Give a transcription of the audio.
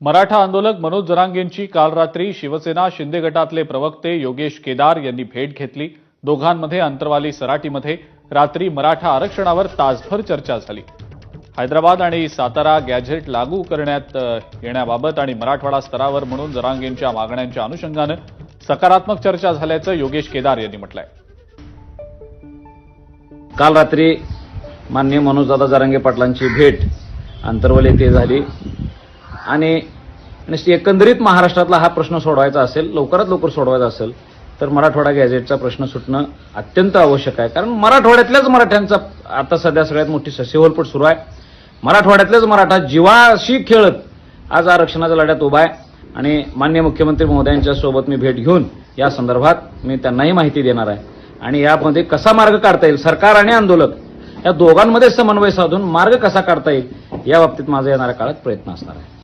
मराठा आंदोलक मनोज जरांगेंची काल रात्री शिवसेना शिंदे गटातले प्रवक्ते योगेश केदार यांनी भेट घेतली. दोघांमध्ये अंतरवाली सराटीमध्ये रात्री मराठा आरक्षणावर तासभर चर्चा झाली. हैदराबाद आणि सातारा गॅझेट लागू करण्यात येण्याबाबत आणि मराठवाडा स्तरावर म्हणून जरांगेंच्या मागण्यांच्या अनुषंगानं सकारात्मक चर्चा झाल्याचं योगेश केदार यांनी म्हटलंय. काल रात्री माननीय मनोजदादा जरांगे पाटलांची भेट अंतर्वल येथे झाली. आणि एकंदरीत महाराष्ट्रातला हा प्रश्न सोडवायचा असेल लवकरात लवकर सोडवायचा असेल तर मराठवाडा गॅझेटचा प्रश्न सुटणं अत्यंत आवश्यक आहे. कारण मराठवाड्यातल्याच मराठ्यांचा आता सध्या सगळ्यात मोठी ससेहोलपट सुरू आहे. मराठवाड्यातल्याच मराठा जीवाशी खेळत आज आरक्षणाच्या लढ्यात उभा आहे. आणि मान्य मुख्यमंत्री महोदयांच्या सोबत मी भेट घेऊन या संदर्भात मी त्यांनाही माहिती देणार आहे. आणि यामध्ये कसा मार्ग काढता येईल सरकार आणि आंदोलक या दोघांमध्ये समन्वय साधून मार्ग कसा काढता येईल या बाबतीत माझा येणाऱ्या काळात प्रयत्न असणार आहे.